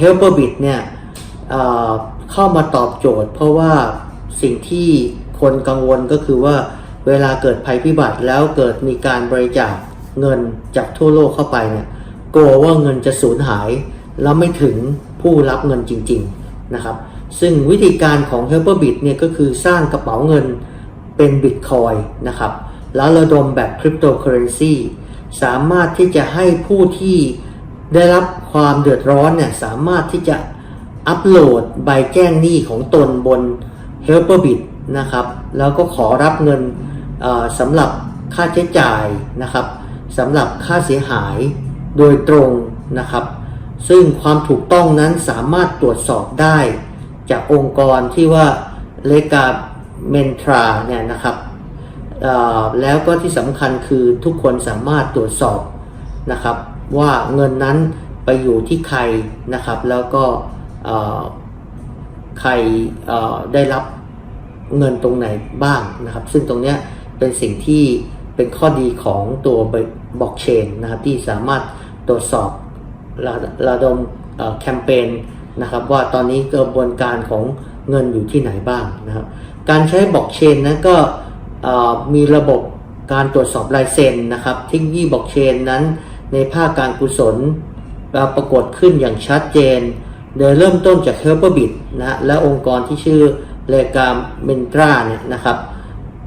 HelperBit เนี่ยเเข้ามาตอบโจทย์ เพราะว่าสิ่งที่คนกังวลก็คือว่าเวลาเกิดภัยพิบัติแล้วเกิดมีการบริจาคเงินจากทั่วโลกเข้าไปเนี่ยกลัวว่าเงินจะสูญหาย แล้วไม่ถึงผู้รับเงินจริงๆนะครับซึ่งวิธีการของ HelperBit เนี่ยก็คือสร้างกระเป๋าเงินเป็นบิตคอยนะครับแล้วระดมแบบคริปโตเคอเรนซีสามารถที่จะให้ผู้ที่ ได้รับความเดือดร้อนเนี่ยสามารถที่จะอัปโหลดใบแจ้งหนี้ของตนบน HelperBit นะครับแล้วก็ขอรับเงินสำหรับค่าใช้จ่ายนะครับสำหรับค่าเสียหายโดยตรงนะครับ ซึ่งความถูกต้องนั้นสามารถตรวจสอบได้ จากองค์กรที่ว่าเลกาเมนทราเนี่ยนะครับแล้วก็ที่สำคัญคือทุกคนสามารถตรวจสอบนะครับ ว่าเงินนั้นไปอยู่ที่ใครนะครับ แล้วก็ใครได้รับเงินตรงไหนบ้างนะครับ ซึ่งตรงนี้เป็นสิ่งที่เป็นข้อดีของตัวบล็อกเชนนะครับ ที่สามารถตรวจสอบระระดมแคมเปญนะครับ ว่าตอนนี้กระบวนการของเงินอยู่ที่ไหนบ้างนะครับ การใช้บล็อกเชนนั้นก็มีระบบการตรวจสอบลายเซ็นนะครับเทคโนโลยีบล็อกเชนนั้น ในภาคการกุศลปรากฏขึ้นอย่างชัดเจน โดยเริ่มต้นจาก HelperBit นะฮะและองค์กรที่ชื่อเลกามเมนตราเนี่ยนะครับ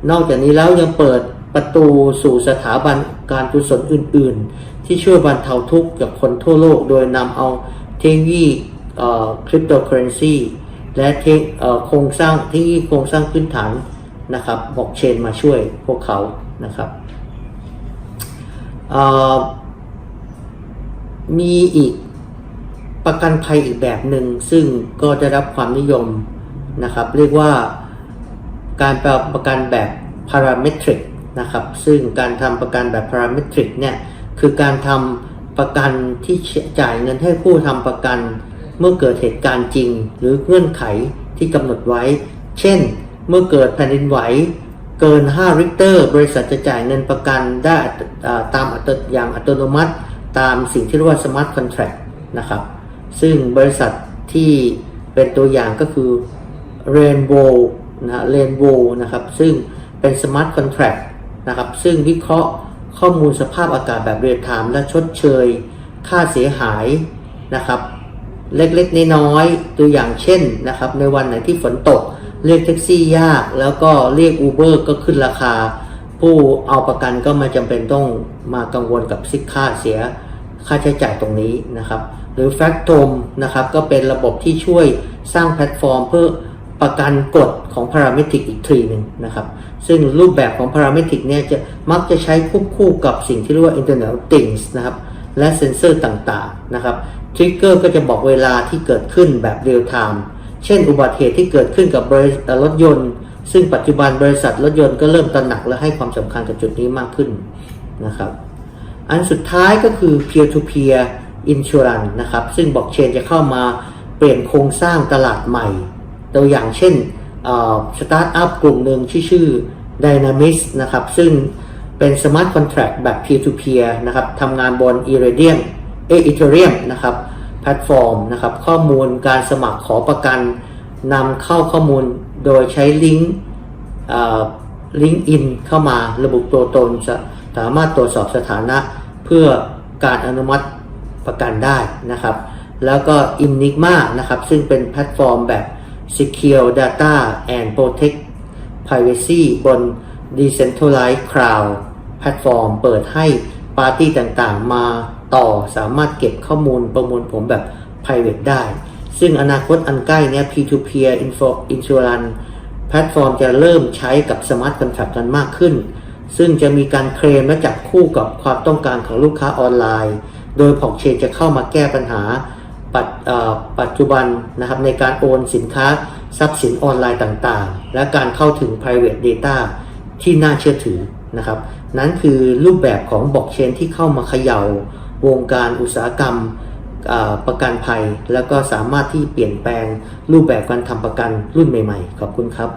นอกจากนี้แล้วยังเปิดประตูสู่สถาบันการกุศลอื่น ๆ ที่ช่วยบรรเทาทุกข์กับคนทั่วโลก โดยนำเอาเทคโนโลยีคริปโตเคอเรนซีและเทคโครงสร้างเทคโนโลยีโครงสร้างพื้นฐานนะครับบล็อกเชนมาช่วยพวกเขานะครับอ่อ มีอีกประกันภัยอีกแบบหนึ่งซึ่งก็ได้รับความนิยมนะครับ เรียกว่าการประกันแบบ parametric นะครับ ซึ่งการทำประกันแบบ parametric เนี่ยคือการทำประกันที่จ่ายเงินให้ผู้ทำประกัน เมื่อเกิดเหตุการณ์จริง หรือเงื่อนไขที่กำหนดไว้ เช่น เมื่อเกิดแผ่นดินไหวเกิน 5 ริกเตอร์ บริษัทจะจ่ายเงินประกันได้ตามอัตอย่างอัตโนมัติ ตามสิ่งที่เรียกว่า smart contract นะครับซึ่งบริษัทที่เป็นตัวอย่างก็คือ Rainbow นะ Rainbow นะครับซึ่งเป็น smart contract นะครับซึ่งวิเคราะห์ข้อมูลสภาพอากาศแบบเรียลไทม์และชดเชย ค่าเสียหายนะครับเล็กๆน้อยๆตัวอย่างเช่นนะครับในวันไหนที่ฝนตก เรียกแท็กซี่ยาก แล้วก็เรียก Uber ก็ขึ้นราคา ผู้เอาประกันก็ไม่จำเป็นต้องมากังวลกับซิกค่าเสียค่าใช้จ่ายตรงนี้นะครับ หรือ f a c t o m นะครับก็เป็นระบบที่ช่วยสร้างแพลตฟอร์ม เพื่อประกันกฎของ Parametric อีกทีหนึ่งนะครับ ซึ่งรูปแบบของ Parametric เนี่ยจะมักจะใช้ควบคู่กับสิ่งที่เรียกว่า Internet of Things นะครับ และเซ็นเซอร์ต่างๆนะครับทริกเกอร์ก็จะบอกเวลาที่เกิดขึ้นแบบเรียลไทม์เช่นอุบัติเหตุที่เกิดขึ้นกับบริษัทรถยนต์ ซึ่งปัจจุบันบริษัทรถยนต์ก็เริ่มตระหนักและให้ความสำคัญกับจุดนี้มากขึ้นนะครับอันสุดท้ายก็คือ peer to peer insurance นะครับ ซึ่งบล็อกเชนจะเข้ามาเปลี่ยนโครงสร้างตลาดใหม่ ตัวอย่างเช่นสตาร์ทอัพกลุ่มหนึ่งที่ชื่อ Dynamis นะครับ ซึ่งเป็น smart contract แบบ peer to peer นะครับทำงานบน Iridium เอ Ethereum นะครับแพลตฟอร์มนะครับ ข้อมูลการสมัครขอประกันนำเข้าข้อมูล โดยใช้ลิงก์ลิงก์อินเข้ามาระบุตัวตนสามารถตรวจสอบสถานะเพื่อการอนุมัติประกันได้นะครับ แล้วก็ Enigma นะครับซึ่งเป็นแพลตฟอร์มแบบ Secure Data and Protect Privacy บน Decentralized Cloud แพลตฟอร์มเปิดให้ปาร์ตี้ต่างๆ มาต่อสามารถเก็บข้อมูลประมวลผลแบบ private ได้ ซึ่งอนาคตอันใกล้เนี้ย P2P Info Insurance แพลตฟอร์มจะเริ่มใช้กับ Smart Contract กันมากขึ้น ซึ่งจะมีการเคลมและจับคู่กับความต้องการของลูกค้าออนไลน์ โดยพอกเชนจะเข้ามาแก้ปัญหาปัจปัจจุบันนะครับในการโอนสินค้าทรัพย์สินออนไลน์ต่างๆ และการเข้าถึง private data ที่น่าเชื่อถือนะครับ นั้นคือรูปแบบของบล็อกเชนที่เข้ามาเขย่าวงการอุตสาหกรรม ประกันภัย แล้วก็สามารถที่เปลี่ยนแปลงรูปแบบการทำประกันรุ่นใหม่ ๆ ขอบคุณครับ